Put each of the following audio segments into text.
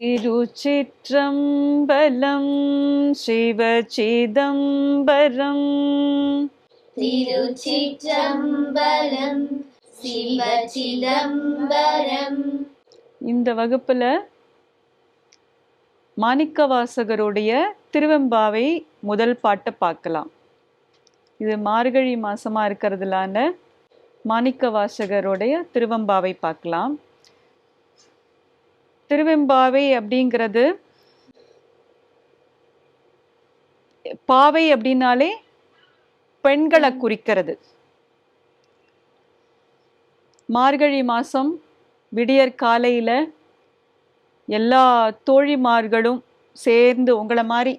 திருச்சிற்றம்பலம் சிவச்சிதம்பரம் திருச்சிற்றம்பலம் சிவச்சிதம்பரம் இந்த வகுப்புல மாணிக்கவாசகருடைய திருவெம்பாவை முதல் பாட்டை பார்க்கலாம். இது மார்கழி மாசமா இருக்கிறதுலான மாணிக்கவாசகருடைய திருவெம்பாவை பார்க்கலாம். திருவெம்பாவை அப்படிங்கிறது பாவை அப்படின்னாலே பெண்களை குறிக்கிறது. மார்கழி மாதம் விடியற் காலையில் எல்லா தோழிமார்களும் சேர்ந்து உங்களை மாதிரி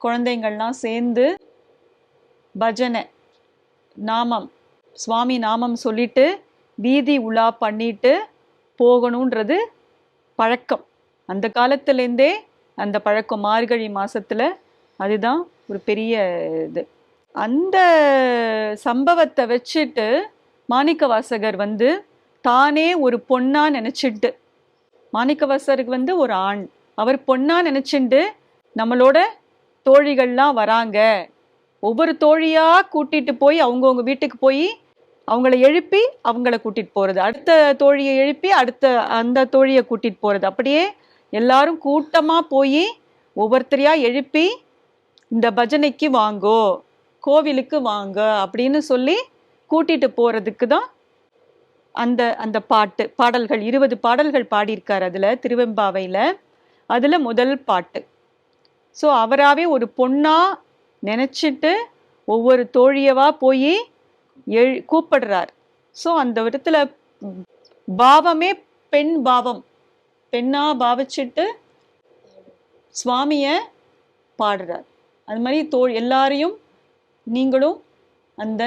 குழந்தைங்கள்லாம் சேர்ந்து பஜனை நாமம் சுவாமி நாமம் சொல்லிட்டு வீதி உலா பண்ணிட்டு போகணுன்றது பழக்கம். அந்த காலத்துலேருந்தே அந்த பழக்கம் மார்கழி மாதத்தில் அதுதான் ஒரு பெரிய இது. அந்த சம்பவத்தை வச்சுட்டு மாணிக்கவாசகர் வந்து தானே ஒரு பொண்ணா நினச்சிட்டு மாணிக்கவாசகருக்கு வந்து ஒரு ஆண். அவர் பொண்ணா நினச்சிண்டு நம்மளோட தோழிகள்லாம் வராங்க. ஒவ்வொரு தோழியாக கூட்டிகிட்டு போய் அவங்கவுங்க வீட்டுக்கு போய் அவங்கள எழுப்பி அவங்கள கூட்டிகிட்டு போகிறது அடுத்த தோழியை எழுப்பி அடுத்த அந்த தோழியை கூட்டிகிட்டு போகிறது அப்படியே எல்லாரும் கூட்டமாக போய் ஒவ்வொருத்தரையாக எழுப்பி இந்த பஜனைக்கு வாங்கோ கோவிலுக்கு வாங்க அப்படின்னு சொல்லி கூட்டிகிட்டு போகிறதுக்கு தான் அந்த அந்த பாட்டு பாடல்கள் இருபது பாடல்கள் பாடியிருக்கார் அதில் திருவெம்பாவையில். அதில் முதல் பாட்டு. ஸோ அவராகவே ஒரு பொண்ணாக நினச்சிட்டு ஒவ்வொரு தோழியவா போய் எழு கூப்பிடுறார். ஸோ அந்த விதத்துல பாவமே பெண் பாவம். பெண்ணா பாவிச்சிட்டு சுவாமிய பாடுறார். அது மாதிரி தோ எல்லாரையும் நீங்களும் அந்த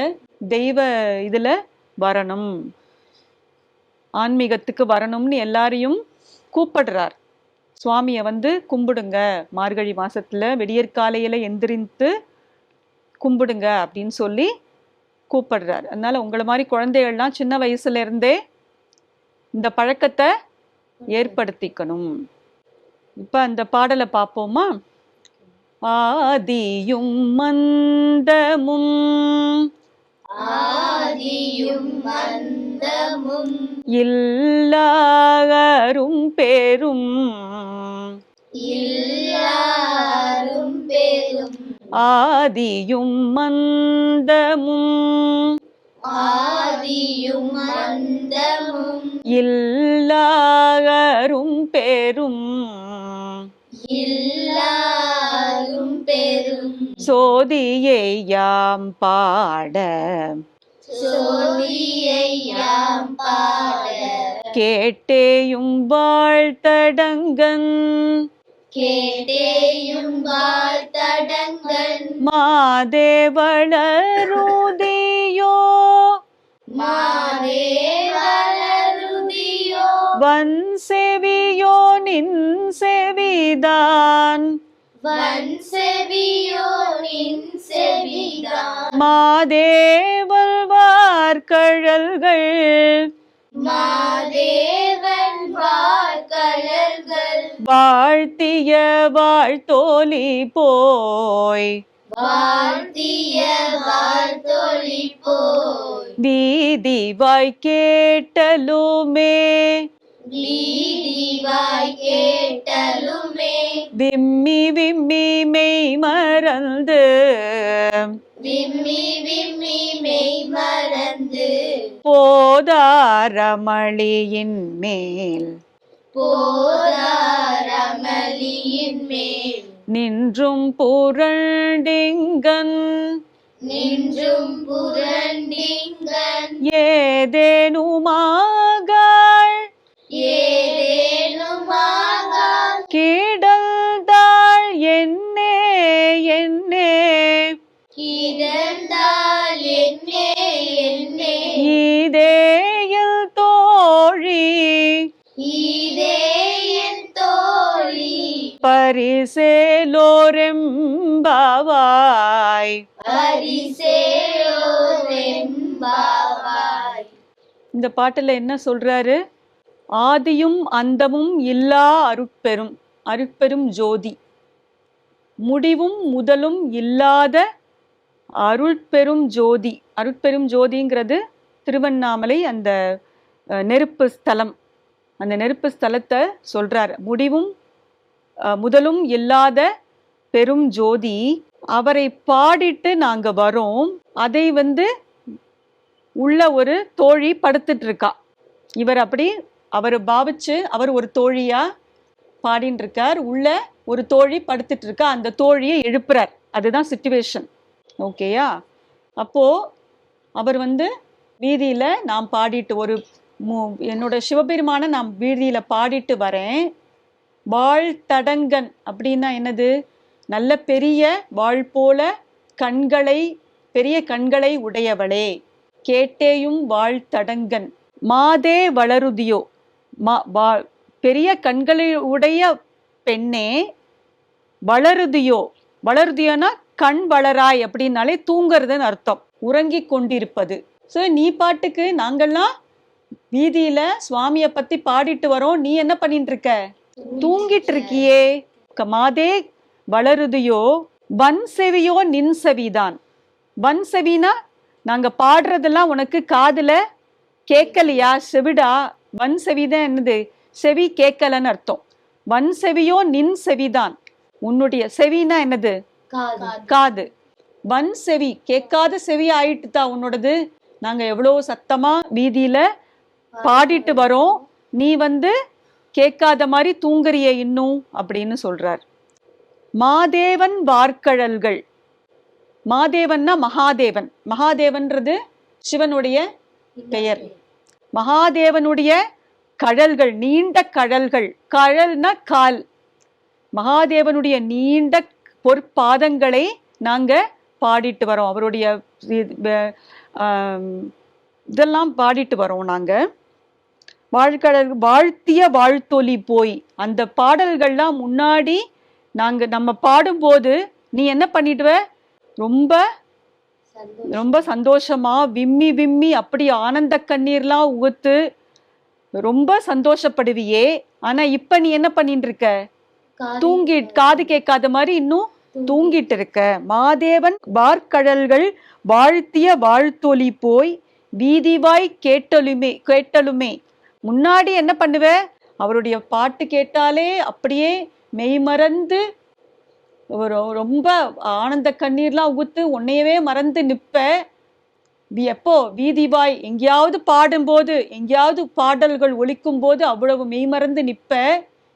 தெய்வ இதுல வரணும். ஆன்மீகத்துக்கு வரணும்னு எல்லாரையும் கூப்பிடுறார். சுவாமியை வந்து கும்பிடுங்க. மார்கழி மாசத்துல விடியற்காலையில எந்திரித்து கும்பிடுங்க அப்படின்னு சொல்லி கூப்பிடுறார். அதனால உங்களை மாதிரி குழந்தைகள்லாம் சின்ன வயசுல இருந்தே இந்த பழக்கத்தை ஏற்படுத்திக்கணும். இப்ப அந்த பாடலை பார்ப்போமா? ஆதியும் மந்தமும். ஆதியும் மந்தமும். இல்லாரும் பெரும் ஆதியும் மந்தமும். ஆதியும் மந்தமும். இல்லாரும் பெரும். எல்லாரும் பெரும். சோதியை யாம் பாட. சோதியை யாம் பாட. கேட்டேயும் வாழ்த்தடங்கன். மாதேவளருதியோ மாதேவலருதியோ வன் செவியோ நின் செவிதான். வன் செவியோ நின் செவிதான். மாதேவல் வார்கழல்கள் பார்க்கடல்கள் வாழ்த்திய வாழ்த்தோலி போய். வாழ்த்திய வாழ்த்தொழி போய். வீதி வாய் கேட்டலுமே. வீதிவாய் கேட்டலுமே. விம்மி விம்மி மெய் மறந்து. விம்மி விம்மி மெய் மறந்து. போதாரமளியின் மேல். போதாரமலியின் மேல். நின்றும் புரண்டிங்கன். நின்றும் புரண்டிங்கன். ஏதேனுமாகாள் பரிசேலோரெம்பாவாய். இந்த பாட்டுல என்ன சொல்றாரு? ஆதியும் அந்தமும் இல்லா அருட்பெரும் அருட்பெரும் ஜோதி. முடிவும் முதலும் இல்லாத அருட்பெரும் ஜோதி. அருட்பெரும் ஜோதிங்கிறது திருவண்ணாமலை அந்த நெருப்பு ஸ்தலம். அந்த நெருப்பு ஸ்தலத்தை சொல்றார். முடிவும் முதலும் இல்லாத பெரும் ஜோதி அவரை பாடிட்டு நாங்க வரோம். அதை வந்து உள்ள ஒரு தோழி படுத்துட்டு இருக்கா. இவர் அப்படி அவர் பாவிச்சு அவர் ஒரு தோழியா பாடின்னு இருக்கார். உள்ள ஒரு தோழி படுத்துட்டு இருக்கா. அந்த தோழியை எழுப்புறார். அதுதான் சுச்சுவேஷன் ஓகேயா அப்போ அவர் வந்து வீதியில நான் பாடிட்டு ஒரு மு- என்னோட சிவபெருமான நான் வீதியில பாடிட்டு வரேன். வாழ் தடங்கன் அப்படின்னா என்னது? நல்ல பெரிய வாழ் போல கண்களை பெரிய கண்களை உடையவளே. கேட்டேயும் வாழ் தடங்கன் மாதே வளருதியோ. மா வா பெரிய கண்களை உடைய பெண்ணே வளருதியோ. வளருதியோனா கண் வளராய் அப்படின்னாலே தூங்குறதுன்னு அர்த்தம். உறங்கி கொண்டிருப்பது. ஸோ நீ பாட்டுக்கு நாங்கள்லாம் வீதியில் சுவாமியை பற்றி பாடிட்டு வரோம். நீ என்ன பண்ணிட்டு இருக்க? தூங்கிட்டு இருக்கியே க- மாதே வளருதியோ வன் செவியோ நின் செவிதான். வன் செவினா நாங்க பாடுறதெல்லாம் உனக்கு காதுல கேட்கலையா செவிடா. வன் செவிதான் என்னது? செவி கேட்கலன்னு அர்த்தம். வன் செவியோ நின் செவிதான். உன்னுடைய செவினா என்னது? காது. காது. வன் செவி கேட்காத செவி ஆயிட்டு தான் உன்னோடது? நாங்க எவ்வளோ சத்தமா வீதியில பாடிட்டு வரோம். நீ வந்து கேட்காத மாதிரி தூங்குறியே இன்னும்? அப்படின்னு சொல்றார். மாதேவன் வார்க்கழல்கள் மாதேவன்னா மகாதேவன். மகாதேவன்றது சிவனுடைய பெயர். மகாதேவனுடைய கழல்கள் நீண்ட கழல்கள் கழல்னா கால். மகாதேவனுடைய நீண்ட பொற்பாதங்களை நாங்க பாடிட்டு வரோம். அவருடைய இது, இதெல்லாம் பாடிட்டு வரோம் நாங்கள் வாழ்கடல் வாழ்த்திய வாழ்த்தொலி போய். அந்த பாடல்கள்லாம் முன்னாடி நாங்க நம்ம பாடும்போது நீ என்ன பண்ணிடுவ? ரொம்ப ரொம்ப சந்தோஷமா விம்மி விம்மி அப்படி ஆனந்த கண்ணீர்லாம் உகுத்து ரொம்ப சந்தோஷப்படுவியே. ஆனா இப்ப நீ என்ன பண்ணிட்டு இருக்க தூங்கி காது கேட்காத மாதிரி இன்னும் தூங்கிட்டு இருக்க மாதேவன் வார்க்கடல்கள் வாழ்த்திய வாழ்த்தொலி போய் வீதிவாய் கேட்டலுமே கேட்டலுமே. முன்னாடி என்ன பண்ணுவ? அவருடைய பாட்டு கேட்டாலே அப்படியே மெய்மறந்து ஒரு ரொம்ப ஆனந்த கண்ணீர்லாம் உகுத்து உன்னையவே மறந்து நிற்பேன் வி- எப்போ வீதிவாய் எங்கேயாவது பாடும்போது எங்கேயாவது பாடல்கள் ஒழிக்கும் போது அவ்வளவு மெய்மறந்து நிற்ப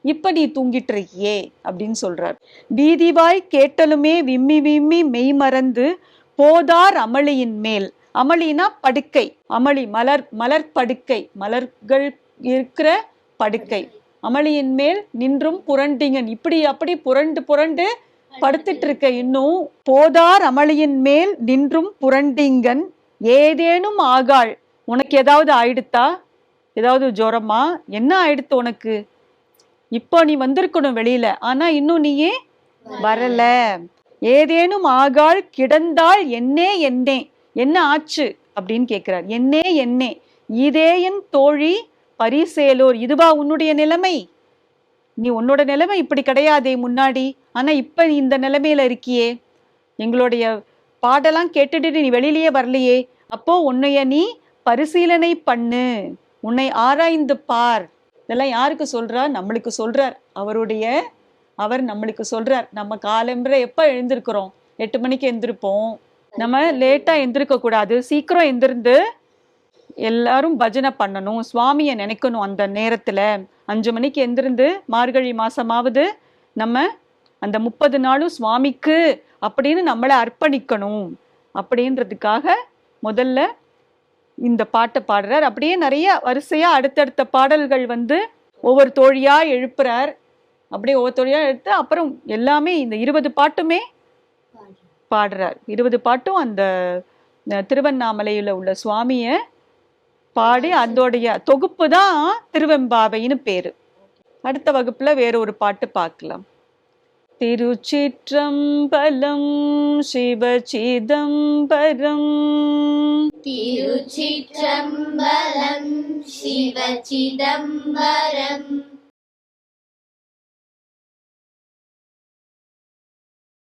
இப்ப நீ தூங்கிட்டு இருக்கியே அப்படின்னு சொல்றார். வீதிவாய் கேட்டலுமே விம்மி விம்மி மெய்மறந்து போதார் அமளியின் மேல். அமளினா படுக்கை. அமளி மலர் மலர் படுக்கை. மலர்கள் இருக்கிற படுக்கை. அமளியின் மேல் நின்றும் புரண்டிங்கன். இப்படி அப்படி புரண்டு புரண்டு படுத்துட்டு இருக்க இன்னும் போதார் அமளியின் மேல் நின்றும் புரண்டிங்கன். ஏதேனும் ஆகாள். உனக்கு ஏதாவது ஆயிடுத்தா? ஏதாவது ஜுரமா? என்ன ஆயிடுத்து உனக்கு? இப்போ நீ வந்திருக்கணும் வெளியில. ஆனா இன்னும் நீயே வரல. ஏதேனும் ஆகாள் கிடந்தாள் என்னே என்னே. என்ன ஆச்சு அப்படின்னு கேட்குறார். என்னே என்னே இதே என் தோழி பரிசேலோர் இதுவா உன்னுடைய நிலைமை? நீ உன்னோட நிலைமை இப்படி கிடையாதே முன்னாடி. ஆனா இப்ப நீ இந்த நிலைமையில இருக்கியே. எங்களுடைய பாடெல்லாம் கேட்டுட்டு நீ வெளியிலேயே வரலையே. அப்போ உன்னைய நீ பரிசீலனை பண்ணு. உன்னை ஆராய்ந்து பார். இதெல்லாம் யாருக்கு சொல்றார் நம்மளுக்கு சொல்றார். அவருடைய அவர் நம்மளுக்கு சொல்றார். நம்ம காலம்புற எப்ப எழுந்திருக்கிறோம்? எட்டு மணிக்கு எழுந்திருப்போம். நம்ம லேட்டா எந்திருக்க கூடாது. சீக்கிரம் எந்திருந்து எல்லாரும் பஜனை பண்ணணும். சுவாமியை நினைக்கணும் அந்த நேரத்துல. அஞ்சு மணிக்கு எந்திருந்து மார்கழி மாசமாவது நம்ம அந்த முப்பது நாளும் சுவாமிக்கு அப்படின்னு நம்மளை அர்ப்பணிக்கணும். அப்படின்றதுக்காக முதல்ல இந்த பாட்டை பாடுறார். அப்படியே நிறைய வரிசையா அடுத்தடுத்த பாடல்கள் வந்து ஒவ்வொரு தோழியா எழுப்புறார். அப்படியே ஒவ்வொரு தோழியா எடுத்து அப்புறம் எல்லாமே இந்த இருபது பாட்டுமே பாடுறார். இருபது பாட்டும் அந்த திருவண்ணாமலையில் திருவண்ணாமலையில உள்ள சுவாமியை பாடி அதோடைய தொகுப்பு தான் திருவெம்பாவைன்னு பேரு. அடுத்த வகுப்புல வேற ஒரு பாட்டு பார்க்கலாம். திருச்சிற்றம்பலம் சிவச்சிதம்பரம். திருச்சிற்றம்பலம் சிவச்சிதம்பரம்.